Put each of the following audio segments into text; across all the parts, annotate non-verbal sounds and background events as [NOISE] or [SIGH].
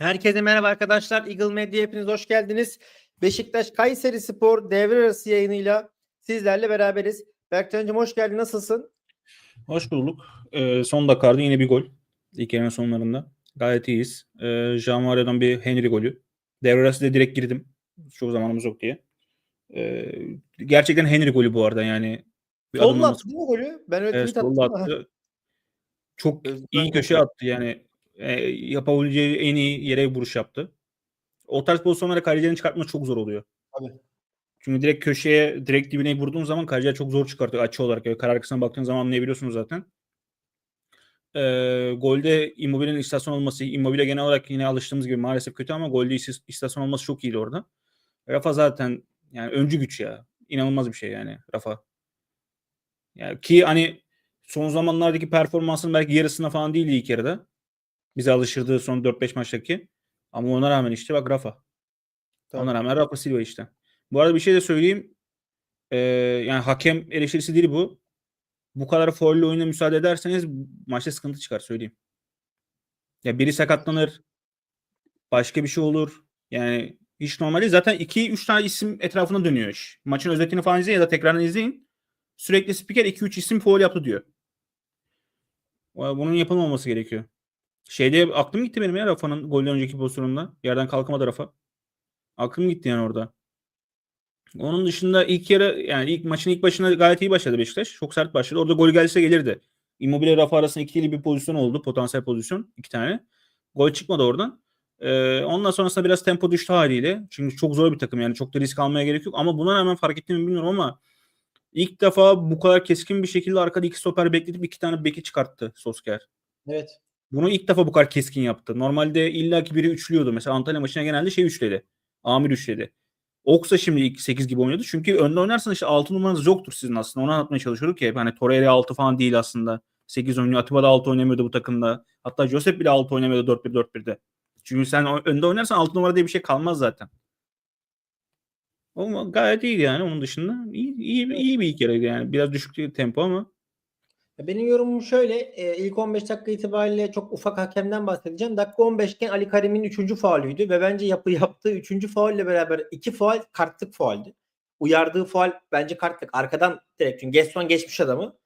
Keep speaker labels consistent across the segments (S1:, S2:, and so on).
S1: Herkese merhaba arkadaşlar. Eagle Medya hepiniz hoş geldiniz. Beşiktaş Kayseri Spor devre arası yayınıyla sizlerle beraberiz. Berkcan'cığım hoş geldin. Nasılsın?
S2: Hoş bulduk. Ee, son dakikada yine bir gol. İlk yarının sonlarında. Gayet iyiyiz. Ee, Jean Mario'dan bir Henry golü. Devre arası da direkt girdim. Çoğu zamanımız yok diye. Ee, gerçekten Henry golü bu arada yani.
S1: Solla attı değil mi golü? Ben öyle
S2: Evet, attı. Çok
S1: Özgür
S2: iyi köşe attı yani. E, yapabileceği en iyi yere vuruş yaptı. O tarz pozisyonlara kalecilerin çıkartması çok zor oluyor.
S1: Tabii.
S2: Çünkü direkt köşeye, direkt dibine vurduğun zaman kaleciler çok zor çıkartıyor açı olarak. Yani kare arkasına baktığın zaman anlayabiliyorsunuz zaten. Ee, golde Immobile'nin istasyon olması, Immobile genel olarak yine alıştığımız gibi maalesef kötü ama golde is- istasyon olması çok iyiydi orada. Rafa zaten yani öncü güç ya. İnanılmaz bir şey yani Rafa. Yani ki hani son zamanlardaki performansının belki yarısına falan değildi ilk yarıda. Bize alıştırdığı son 4-5 maçtaki. Ama ona rağmen işte bak Rafa.
S1: Tabii.
S2: Ona rağmen Rafa Silva işte. Bu arada bir şey de söyleyeyim. Ee, yani hakem eleştirisi değil bu. Bu kadar faulle oyuna müsaade ederseniz maçta sıkıntı çıkar söyleyeyim. Ya biri sakatlanır. Başka bir şey olur. Yani hiç normal değil. Zaten 2-3 tane isim etrafında dönüyor iş. Maçın özetini falan izleyin ya da tekrarını izleyin. Sürekli spiker 2-3 isim faul yaptı diyor. Bunun yapılmaması gerekiyor. Şeyde aklım gitti benim ya Rafa'nın golden önceki pozisyonunda. Yerden kalkamadı Rafa. Aklım gitti yani orada. Onun dışında ilk yarı yani ilk maçın ilk başında gayet iyi başladı Beşiktaş. Çok sert başladı. Orada gol gelse gelirdi. Immobile Rafa arasında ikili bir pozisyon oldu. Potansiyel pozisyon. iki tane. Gol çıkmadı oradan. Ee, ondan sonrasında biraz tempo düştü haliyle. Çünkü çok zor bir takım yani. Çok da risk almaya gerek yok. Ama buna rağmen fark ettiğimi bilmiyorum ama ilk defa bu kadar keskin bir şekilde arkada iki stoper bekletip iki tane beki çıkarttı Solskjaer.
S1: Evet.
S2: Bunu ilk defa bu kadar keskin yaptı. Normalde illaki biri üçlüyordu. Mesela Antalya maçına genelde şey üçledi. Amir üçledi. Ox da şimdi ilk 8 gibi oynuyordu. Çünkü önde oynarsan işte 6 numaranız yoktur sizin aslında. Onu anlatmaya çalışıyorduk ya. Hani Torreira 6 falan değil aslında. 8 oynuyor. Atiba da 6 oynamıyordu bu takımda. Hatta Josep bile 6 oynamıyordu 4-1-4-1'de. Çünkü sen önde oynarsan 6 numara diye bir şey kalmaz zaten. Ama gayet iyiydi yani onun dışında. iyi, iyi, iyi bir ilk yarıydı yani. Biraz düşük tempo ama
S1: Benim yorumum şöyle. e, ilk 15 dakika itibariyle çok ufak hakemden bahsedeceğim. Dakika 15 iken Ali Karim'in 3. faulüydü ve bence yapı yaptığı 3. faulle beraber 2 faul kartlık fauldü. Uyardığı faul bence kartlık. Arkadan direkt çünkü Gesson geçmiş adamı.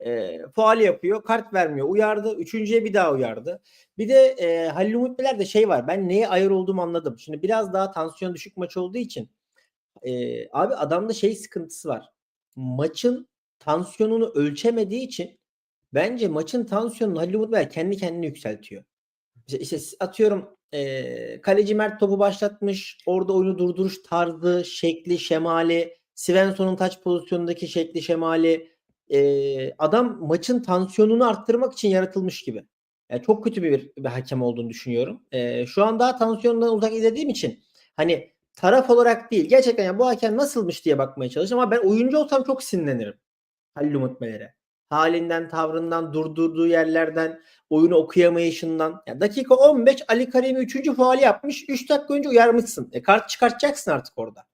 S1: E, faal yapıyor. Kart vermiyor. Uyardı. Üçüncüye bir daha uyardı. Bir de e, Halil Umut de şey var. Ben neye ayır olduğumu anladım. Şimdi biraz daha tansiyon düşük maç olduğu için e, abi adamda şey sıkıntısı var. Maçın tansiyonunu ölçemediği için bence maçın tansiyonunu Halil Umut kendi kendine yükseltiyor. İşte, işte atıyorum e, kaleci Mert topu başlatmış. Orada oyunu durduruş tarzı, şekli, şemali, Svensson'un taç pozisyonundaki şekli, şemali e, adam maçın tansiyonunu arttırmak için yaratılmış gibi. Yani çok kötü bir, bir hakem olduğunu düşünüyorum. E, şu an daha tansiyondan uzak izlediğim için hani taraf olarak değil. Gerçekten yani bu hakem nasılmış diye bakmaya çalıştım ama ben oyuncu olsam çok sinirlenirim. Halil Umut Meler'e. Halinden, tavrından, durdurduğu yerlerden, oyunu okuyamayışından. Ya dakika 15 Ali Karim 3. faali yapmış. 3 dakika önce uyarmışsın. E kart çıkartacaksın artık orada.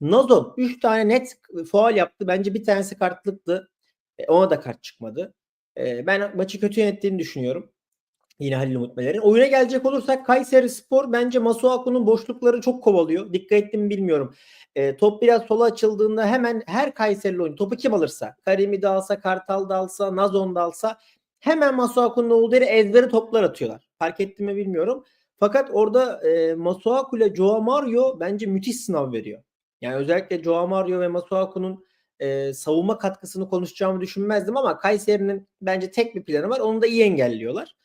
S1: Nazon 3 tane net faal yaptı. Bence bir tanesi kartlıktı. E, ona da kart çıkmadı. E, ben maçı kötü yönettiğini düşünüyorum. Yine Halil Umut Meler'in. Oyuna gelecek olursak Kayseri Spor bence Masuaku'nun boşlukları çok kovalıyor. Dikkat ettim mi bilmiyorum. E, top biraz sola açıldığında hemen her Kayserili oyun topu kim alırsa Karim'i de alsa, Kartal da alsa, Nazon da alsa hemen Masuaku'nun olduğu yere ezbere toplar atıyorlar. Fark ettim mi bilmiyorum. Fakat orada e, Masuaku ile Joao Mario bence müthiş sınav veriyor. Yani özellikle Joao Mario ve Masuaku'nun e, savunma katkısını konuşacağımı düşünmezdim ama Kayseri'nin bence tek bir planı var. Onu da iyi engelliyorlar.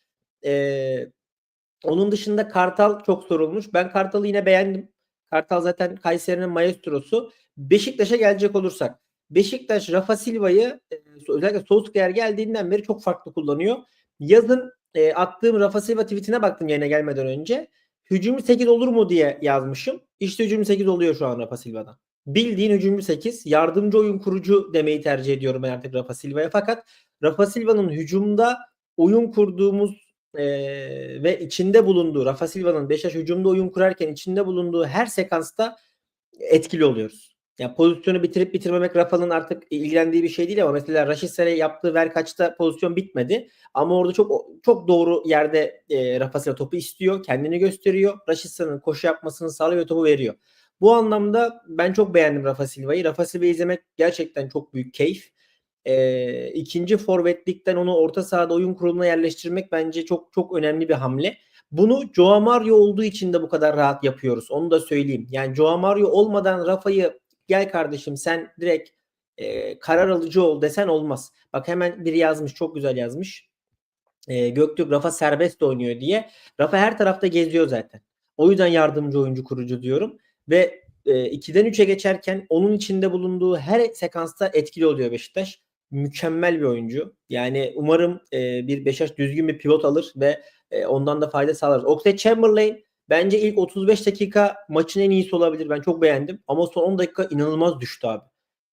S1: E, onun dışında Kartal çok sorulmuş. Ben Kartal'ı yine beğendim. Kartal zaten Kayseri'nin maestrosu. Beşiktaş'a gelecek olursak. Beşiktaş Rafa Silva'yı özellikle Solskjaer geldiğinden beri çok farklı kullanıyor. Yazın e, attığım Rafa Silva tweetine baktım yayına gelmeden önce. Hücumlu 8 olur mu diye yazmışım. İşte hücumlu 8 oluyor şu an Rafa Silva'dan. Bildiğin hücumlu 8. Yardımcı oyun kurucu demeyi tercih ediyorum ben artık Rafa Silva'ya. Fakat Rafa Silva'nın hücumda oyun kurduğumuz e, ve içinde bulunduğu Rafa Silva'nın Beşiktaş hücumda oyun kurarken içinde bulunduğu her sekansta etkili oluyoruz. Ya pozisyonu bitirip bitirmemek Rafa'nın artık ilgilendiği bir şey değil ama mesela Raşit yaptığı ver kaçta pozisyon bitmedi. Ama orada çok çok doğru yerde e, Rafa Silva topu istiyor. Kendini gösteriyor. Raşit koşu yapmasını sağlıyor ve topu veriyor. Bu anlamda ben çok beğendim Rafa Silva'yı. Rafa Silva'yı izlemek gerçekten çok büyük keyif. E, ikinci forvetlikten onu orta sahada oyun kuruluna yerleştirmek bence çok çok önemli bir hamle. Bunu Joao Mario olduğu için de bu kadar rahat yapıyoruz. Onu da söyleyeyim. Yani Joao Mario olmadan Rafa'yı gel kardeşim sen direkt e, karar alıcı ol desen olmaz. Bak hemen biri yazmış çok güzel yazmış. E, Göktürk Rafa serbest oynuyor diye. Rafa her tarafta geziyor zaten. O yüzden yardımcı oyuncu kurucu diyorum. Ve e, 2'den 3'e geçerken onun içinde bulunduğu her sekansta etkili oluyor Beşiktaş. Mükemmel bir oyuncu. Yani umarım e, bir Beşiktaş düzgün bir pivot alır ve e, ondan da fayda sağlarız. Oxlade Chamberlain bence ilk 35 dakika maçın en iyisi olabilir. Ben çok beğendim. Ama son 10 dakika inanılmaz düştü abi.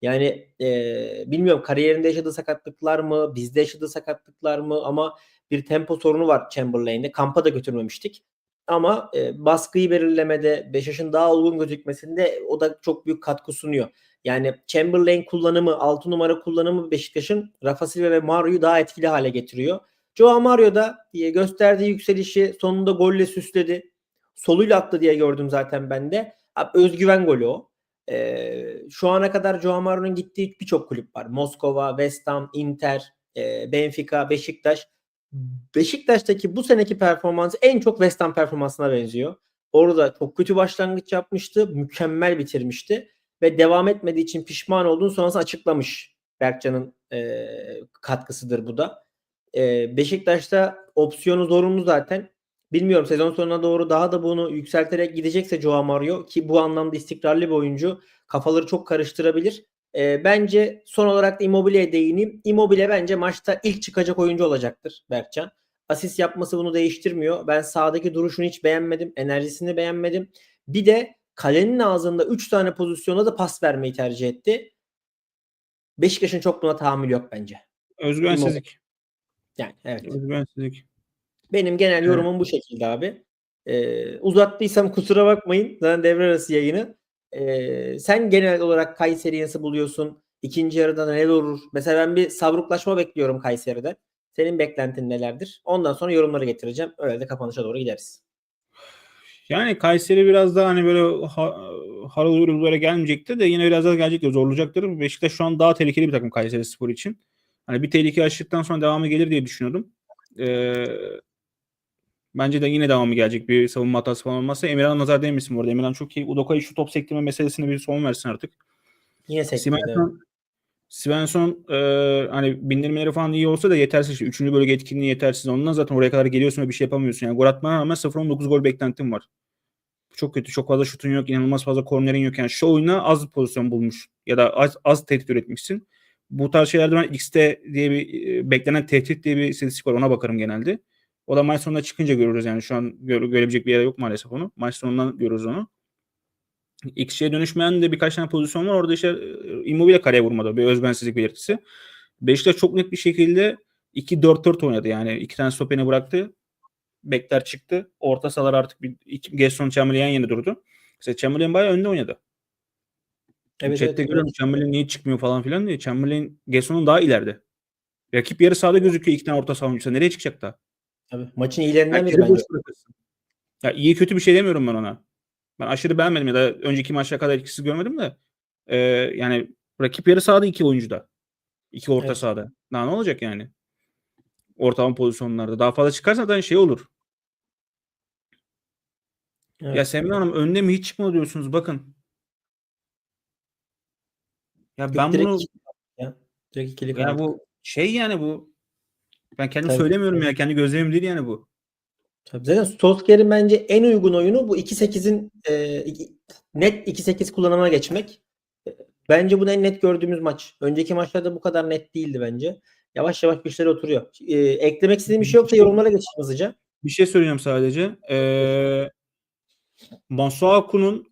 S1: Yani e, bilmiyorum kariyerinde yaşadığı sakatlıklar mı, bizde yaşadığı sakatlıklar mı ama bir tempo sorunu var Chamberlain'de. Kampa da götürmemiştik. Ama e, baskıyı belirlemede Beşiktaş'ın daha olgun gözükmesinde o da çok büyük katkı sunuyor. Yani Chamberlain kullanımı, 6 numara kullanımı Beşiktaş'ın Rafa Silva ve Mario'yu daha etkili hale getiriyor. Joao Mario da e, gösterdiği yükselişi sonunda golle süsledi. Soluyla attı diye gördüm zaten ben de. Abi, özgüven golü o. Ee, şu ana kadar Joao Mario'nun gittiği birçok kulüp var. Moskova, West Ham, Inter, e, Benfica, Beşiktaş. Beşiktaş'taki bu seneki performansı en çok West Ham performansına benziyor. Orada çok kötü başlangıç yapmıştı. Mükemmel bitirmişti. Ve devam etmediği için pişman olduğunu sonrası açıklamış. Berkcan'ın e, katkısıdır bu da. E, Beşiktaş'ta opsiyonu zorunlu zaten. Bilmiyorum sezon sonuna doğru daha da bunu yükselterek gidecekse Joao Mario ki bu anlamda istikrarlı bir oyuncu kafaları çok karıştırabilir. E, bence son olarak da Immobile'ye değineyim. Immobile bence maçta ilk çıkacak oyuncu olacaktır Berkcan. Asist yapması bunu değiştirmiyor. Ben sağdaki duruşunu hiç beğenmedim. Enerjisini beğenmedim. Bir de kalenin ağzında 3 tane pozisyonda da pas vermeyi tercih etti. Beşiktaş'ın çok buna tahammül yok bence.
S2: Özgüvensizlik.
S1: Yani evet.
S2: Özgüvensizlik.
S1: Benim genel yorumum bu şekilde abi. Ee, uzattıysam kusura bakmayın. Zaten devre arası yayını. Ee, sen genel olarak Kayseri'yi nasıl buluyorsun? İkinci yarıda neler olur? Mesela ben bir savruklaşma bekliyorum Kayseri'den. Senin beklentin nelerdir? Ondan sonra yorumları getireceğim. Öyle de kapanışa doğru gideriz.
S2: Yani Kayseri biraz daha hani böyle ha, harıl böyle gelmeyecektir de yine biraz daha gelecektir. Zorlayacaktır. Beşiktaş şu an daha tehlikeli bir takım Kayseri Spor için. Hani bir tehlike aştıktan sonra devamı gelir diye düşünüyordum. Ee, bence de yine devamı gelecek bir savunma hatası falan olmazsa. Emirhan nazar değmesin bu arada. Emirhan çok iyi. Udoka'yı şu top sektirme meselesine bir son versin artık.
S1: Yine sektirdi.
S2: Svensson, e, hani bindirmeleri falan iyi olsa da yetersiz. İşte. Üçüncü bölge etkinliği yetersiz. Ondan zaten oraya kadar geliyorsun ve bir şey yapamıyorsun. Yani gol atmana rağmen 0-19 gol beklentim var. Çok kötü. Çok fazla şutun yok. inanılmaz fazla kornerin yok. Yani şu oyuna az pozisyon bulmuş. Ya da az, az tehdit üretmişsin. Bu tarz şeylerde ben X'te diye bir e, beklenen tehdit diye bir istatistik var. Ona bakarım genelde. O da maç sonunda çıkınca görürüz yani. Şu an göre, görebilecek bir yer yok maalesef onu. Maç sonundan görürüz onu. X'ye dönüşmeyen de birkaç tane pozisyon var. Orada işte e, Immobile kareye vurmadı. Bir özgüvensizlik belirtisi. Beşiktaş çok net bir şekilde 2-4-4 oynadı. Yani iki tane stopeni bıraktı. Bekler çıktı. Orta sahalar artık bir iki, Gerson Chamberlain yeni durdu. Mesela Chamberlain bayağı önde oynadı.
S1: Evet,
S2: Chat'te
S1: evet,
S2: görüyorum Chamberlain niye çıkmıyor falan filan diye. Chamberlain Gesson'un daha ileride. Rakip yarı sahada gözüküyor iki tane orta savunucusu. Nereye çıkacak da?
S1: Tabii. Maçın iyilerinden biri bence.
S2: Ya iyi kötü bir şey demiyorum ben ona. Ben aşırı beğenmedim ya da önceki maçlara kadar etkisiz görmedim de. Ee, yani rakip yarı sahada iki oyuncu da. İki orta
S1: Evet.
S2: sahada. Daha ne olacak yani? Ortalama pozisyonlarda. Daha fazla çıkarsa zaten şey olur.
S1: Evet.
S2: Ya Semih Hanım önde mi hiç çıkmadı diyorsunuz bakın. Ya ben
S1: direkt,
S2: bunu
S1: ya, direkt ikili
S2: ya bu şey yani bu ben kendim
S1: Tabii.
S2: söylemiyorum ya kendi gözlemim değil yani bu.
S1: Tabii zaten Solskjaer'in bence en uygun oyunu bu 2-8'in e, net 2-8 kullanıma geçmek. E, Bence bu en net gördüğümüz maç. Önceki maçlarda bu kadar net değildi bence. Yavaş yavaş bir şeyler oturuyor. E, eklemek istediğim bir şey yoksa yorumlara geçeyim hızlıca.
S2: Bir şey söyleyeceğim sadece. Ee, Masuaku'nun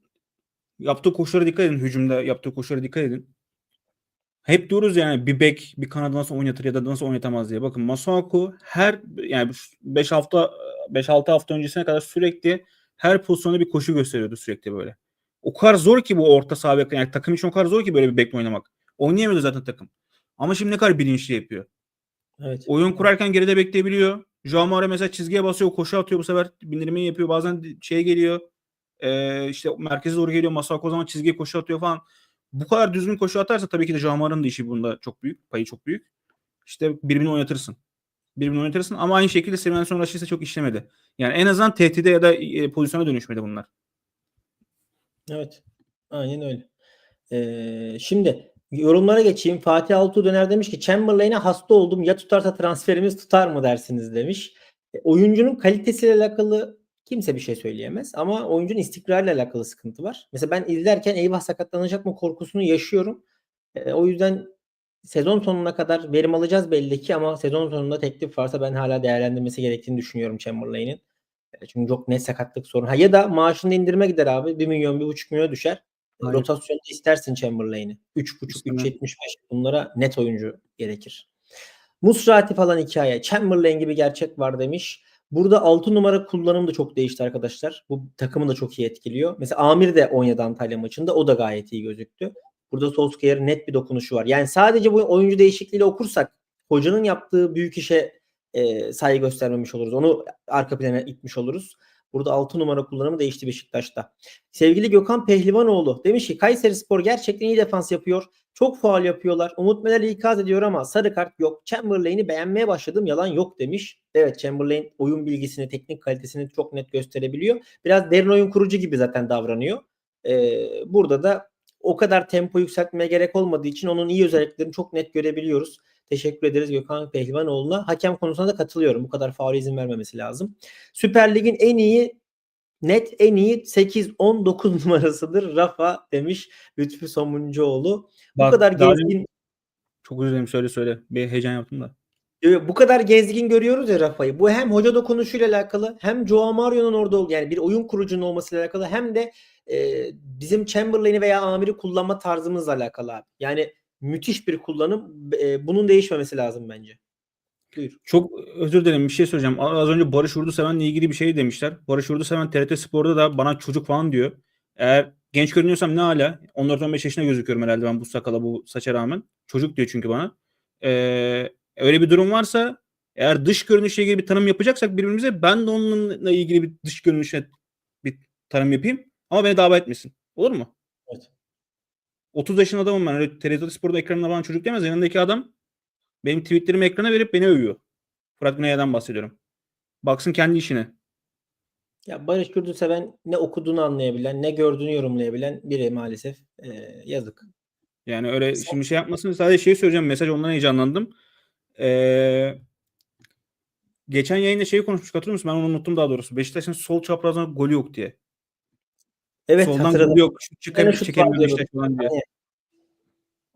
S2: yaptığı koşulara dikkat edin. Hücumda yaptığı koşulara dikkat edin. Hep diyoruz yani bir bek bir kanadı nasıl oynatır ya da nasıl oynatamaz diye. Bakın Masuaku her yani 5 hafta 5-6 hafta öncesine kadar sürekli her pozisyonda bir koşu gösteriyordu sürekli böyle. O kadar zor ki bu orta saha bek. Yani takım için o kadar zor ki böyle bir bekle oynamak. Oynayamıyordu zaten takım. Ama şimdi ne kadar bilinçli yapıyor.
S1: Evet.
S2: Oyun kurarken geride bekleyebiliyor. Joao mesela çizgiye basıyor, koşu atıyor bu sefer bindirmeyi yapıyor. Bazen şeye geliyor. Ee, işte merkeze doğru geliyor. Masako o zaman çizgiye koşu atıyor falan. Bu kadar düzgün koşu atarsa tabii ki de Joao Mauro'nun da işi bunda çok büyük. Payı çok büyük. İşte birbirini oynatırsın. Birbirini oynatırsın ama aynı şekilde Svensson Rashid'e çok işlemedi. Yani en azından tehdide ya da e, pozisyona dönüşmedi bunlar.
S1: Evet. Aynen öyle. Ee, şimdi yorumlara geçeyim. Fatih Altuğ Döner demiş ki Chamberlain'e hasta oldum. Ya tutarsa transferimiz tutar mı dersiniz demiş. E, oyuncunun kalitesiyle alakalı kimse bir şey söyleyemez. Ama oyuncunun istikrarıyla alakalı sıkıntı var. Mesela ben izlerken eyvah sakatlanacak mı korkusunu yaşıyorum. E, o yüzden sezon sonuna kadar verim alacağız belli ki ama sezon sonunda teklif varsa ben hala değerlendirmesi gerektiğini düşünüyorum Chamberlain'in. E, Çünkü çok net sakatlık sorunu. Ha, ya da maaşını indirme gider abi. 1 milyon, 1,5 milyona düşer. E,
S2: Aynen.
S1: Rotasyonda istersin Chamberlain'i. 3,5,
S2: İstemem.
S1: 3,75 bunlara net oyuncu gerekir. Musrati falan hikaye. Chamberlain gibi gerçek var demiş. Burada 6 numara kullanım da çok değişti arkadaşlar. Bu takımı da çok iyi etkiliyor. Mesela Amir de oynadı Antalya maçında. O da gayet iyi gözüktü. Burada Solskjaer'in net bir dokunuşu var. Yani sadece bu oyuncu değişikliğiyle okursak hocanın yaptığı büyük işe e, saygı göstermemiş oluruz. Onu arka plana itmiş oluruz. Burada 6 numara kullanımı değişti Beşiktaş'ta. Sevgili Gökhan Pehlivanoğlu demiş ki Kayseri Spor gerçekten iyi defans yapıyor. Çok faal yapıyorlar. Umut Meler ikaz ediyor ama sarı kart yok. Chamberlain'i beğenmeye başladım. Yalan yok demiş. Evet Chamberlain oyun bilgisini, teknik kalitesini çok net gösterebiliyor. Biraz derin oyun kurucu gibi zaten davranıyor. Ee, burada da o kadar tempo yükseltmeye gerek olmadığı için onun iyi özelliklerini çok net görebiliyoruz. Teşekkür ederiz Gökhan Pehlivanoğlu'na. Hakem konusunda da katılıyorum. Bu kadar faul izin vermemesi lazım. Süper Lig'in en iyi net en iyi 8-19 [LAUGHS] numarasıdır Rafa demiş Lütfü Somuncuoğlu. Bu
S2: Bak,
S1: kadar
S2: daha
S1: gezgin
S2: Çok özür dilerim söyle söyle. Bir heyecan yaptım da.
S1: bu kadar gezgin görüyoruz ya Rafa'yı. Bu hem hoca dokunuşuyla alakalı hem Joao Mario'nun orada ol yani bir oyun kurucunun olmasıyla alakalı hem de e, bizim Chamberlain'i veya Amir'i kullanma tarzımızla alakalı abi. Yani müthiş bir kullanım. E, bunun değişmemesi lazım bence. Buyur.
S2: Çok özür dilerim bir şey söyleyeceğim. Az önce Barış Urduseven'le ilgili bir şey demişler. Barış Urduseven TRT Spor'da da bana çocuk falan diyor. Eğer genç görünüyorsam ne hala? 14-15 yaşına gözüküyorum herhalde ben bu sakala bu saça rağmen. Çocuk diyor çünkü bana. Ee, öyle bir durum varsa eğer dış görünüşle ilgili bir tanım yapacaksak birbirimize ben de onunla ilgili bir dış görünüşe bir tanım yapayım. Ama beni davet etmesin. Olur mu?
S1: Evet.
S2: 30 yaşında adamım ben. Öyle TRT Spor'da ekranına falan çocuk demez. Yanındaki adam benim tweetlerimi ekrana verip beni övüyor. Fırat Güney'den bahsediyorum. Baksın kendi işine.
S1: Ya Barış Gürdüseven ne okuduğunu anlayabilen, ne gördüğünü yorumlayabilen biri maalesef. E, yazık.
S2: Yani öyle şimdi şey yapmasın. Sadece şey söyleyeceğim. Mesaj ondan heyecanlandım. Ee, geçen yayında şeyi konuşmuştuk hatırlıyor musun? Ben onu unuttum daha doğrusu. Beşiktaş'ın sol çaprazdan golü yok diye.
S1: Evet
S2: Soldan
S1: hatırladım.
S2: yok. Şut çıkabilir, çekemiyor. Beşiktaş falan diye.
S1: Hani-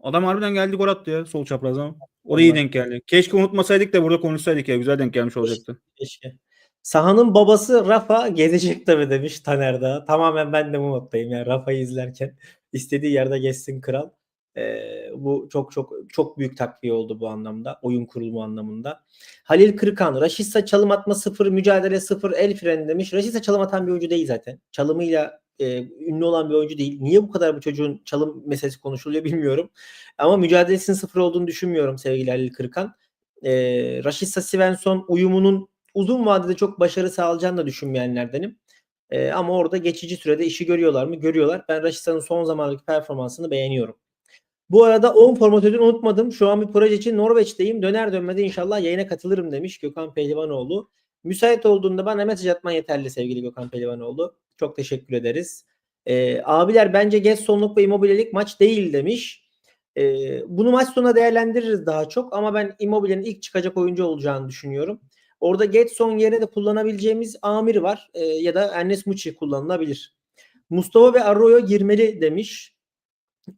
S2: Adam harbiden geldi gol attı ya sol çaprazdan. Oraya iyi denk geldi. Keşke unutmasaydık da burada konuşsaydık ya. Güzel denk gelmiş olacaktı.
S1: Keşke. Sahanın babası Rafa gezecek tabii demiş Taner Dağı. Tamamen ben de bu moddayım. Yani Rafa'yı izlerken [LAUGHS] istediği yerde gezsin kral. Ee, bu çok çok çok büyük takviye oldu bu anlamda. Oyun kurulumu anlamında. Halil Kırıkan, Raşitsa çalım atma sıfır, mücadele sıfır, el freni demiş. Raşitsa çalım atan bir oyuncu değil zaten. Çalımıyla e, ünlü olan bir oyuncu değil. Niye bu kadar bu çocuğun çalım meselesi konuşuluyor bilmiyorum. Ama mücadelesinin sıfır olduğunu düşünmüyorum sevgili Halil Kırıkan. E, Raşitsa Svensson uyumunun uzun vadede çok başarı sağlayacağını da düşünmeyenlerdenim. E, ama orada geçici sürede işi görüyorlar mı? Görüyorlar. Ben Raşitsa'nın son zamandaki performansını beğeniyorum. Bu arada 10 formatörünü unutmadım. Şu an bir proje için Norveç'teyim. Döner dönmede inşallah yayına katılırım demiş Gökhan Pehlivanoğlu. Müsait olduğunda bana mesaj atman yeterli sevgili Gökhan Pehlivanoğlu. Çok teşekkür ederiz. E, abiler bence Gessonluk ve Immobile'lik maç değil demiş. E, bunu maç sonuna değerlendiririz daha çok ama ben Immobile'nin ilk çıkacak oyuncu olacağını düşünüyorum. Orada Getson yerine de kullanabileceğimiz Amir var e, ya da Ernest Muçi kullanılabilir. Mustafa ve Arroyo girmeli demiş.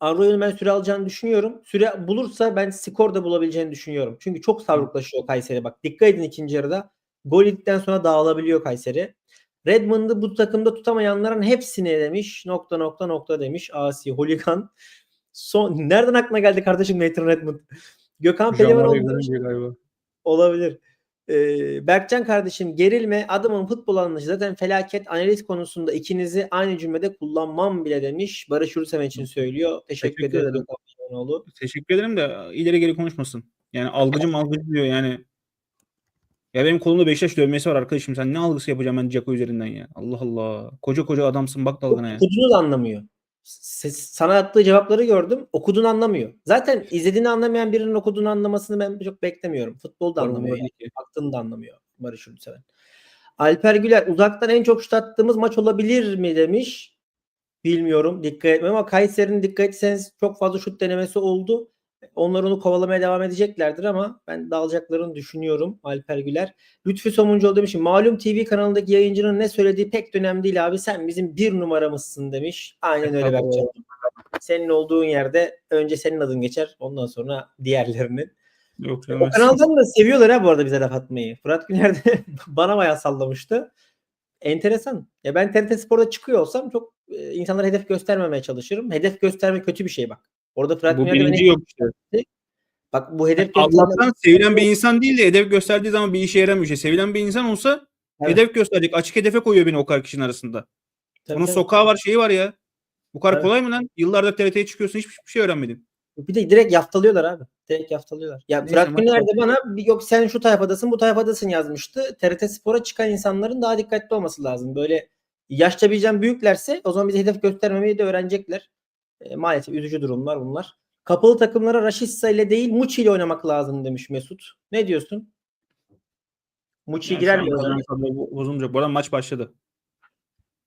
S1: Arroyo'nun ben süre alacağını düşünüyorum. Süre bulursa ben skor da bulabileceğini düşünüyorum. Çünkü çok savruklaşıyor Kayseri. Bak dikkat edin ikinci yarıda. Gol yedikten sonra dağılabiliyor Kayseri. Redmond'u bu takımda tutamayanların hepsini demiş. Nokta nokta nokta demiş. Asi Holigan. Son, nereden aklına geldi kardeşim Nathan Redmond? Gökhan
S2: görünce galiba.
S1: Olabilir. Ee, Berkcan kardeşim gerilme adamın futbol anlayışı zaten felaket analiz konusunda ikinizi aynı cümlede kullanmam bile demiş. Barış Yurtseven için söylüyor. Teşekkür,
S2: Teşekkür
S1: ederim.
S2: ederim. Teşekkür ederim de ileri geri konuşmasın. Yani algıcı malgıcı diyor yani. Ya benim kolumda Beşiktaş dövmesi var arkadaşım. Sen ne algısı yapacağım ben Ceko üzerinden ya? Allah Allah. Koca koca adamsın bak dalgana ya.
S1: Okuduğunu da anlamıyor. Ses, sana attığı cevapları gördüm. Okuduğunu anlamıyor. Zaten izlediğini anlamayan birinin okuduğunu anlamasını ben çok beklemiyorum. Futbol da anlamıyor. Yani. Baktığını da anlamıyor. Barış Ülseven. Alper Güler uzaktan en çok şut attığımız maç olabilir mi demiş. Bilmiyorum. Dikkat etmem ama Kayseri'nin dikkat etseniz çok fazla şut denemesi oldu. Onlar onu kovalamaya devam edeceklerdir ama ben dalacaklarını düşünüyorum Alper Güler. Lütfü Somuncuoğlu demiş ki malum TV kanalındaki yayıncının ne söylediği pek önemli değil abi. Sen bizim bir numaramızsın demiş. Aynen öyle Berkcan. Senin olduğun yerde önce senin adın geçer. Ondan sonra diğerlerinin.
S2: Yok,
S1: o kanaldan da seviyorlar ha bu arada bize laf atmayı. Fırat Güner de [LAUGHS] bana bayağı sallamıştı. Enteresan. Ya ben TRT Spor'da çıkıyor olsam çok e, insanlara hedef göstermemeye çalışırım. Hedef gösterme kötü bir şey bak. Orada Fırat
S2: bu birinci yok işte.
S1: Bak bu hedef
S2: Allah'tan sevilen bir insan değil de hedef gösterdiği zaman bir işe yaramıyor. Şey. Sevilen bir insan olsa
S1: Evet.
S2: hedef gösterecek. Açık hedefe koyuyor beni o kadar kişinin arasında.
S1: Tabii,
S2: Bunun
S1: tabii.
S2: sokağı var şeyi var ya. Bu kadar
S1: Evet.
S2: kolay mı lan? Yıllardır TRT'ye çıkıyorsun hiçbir şey öğrenmedin.
S1: Bir de direkt yaftalıyorlar abi. Direkt yaftalıyorlar. Ya
S2: Neyse,
S1: Fırat Güner de bana yok sen şu tayfadasın bu tayfadasın yazmıştı. TRT Spor'a çıkan insanların daha dikkatli olması lazım. Böyle yaşça bizden büyüklerse o zaman bize hedef göstermemeyi de öğrenecekler. E, maalesef üzücü durumlar bunlar. Kapalı takımlara Raşitsa ile değil Muçi ile oynamak lazım demiş Mesut. Ne diyorsun? Muçi
S2: Yani
S1: girer mi?
S2: bozulmayacak. Bu arada maç başladı.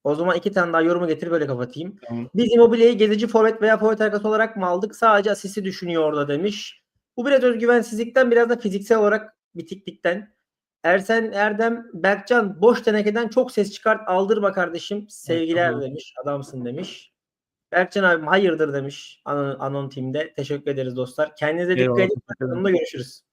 S1: O zaman iki tane daha yorumu getir böyle kapatayım.
S2: Tamam.
S1: Biz Immobile'yi gezici forvet veya forvet arkası olarak mı aldık? Sadece asisi düşünüyor orada demiş. Bu biraz özgüvensizlikten biraz da fiziksel olarak bitiklikten. Ersen Erdem Berkcan boş tenekeden çok ses çıkart aldırma kardeşim. Sevgiler
S2: tamam.
S1: demiş. Adamsın demiş. Berkcan abim hayırdır demiş Anon, Anon Team'de. Teşekkür ederiz dostlar. Kendinize dikkat edin. Sonunda görüşürüz.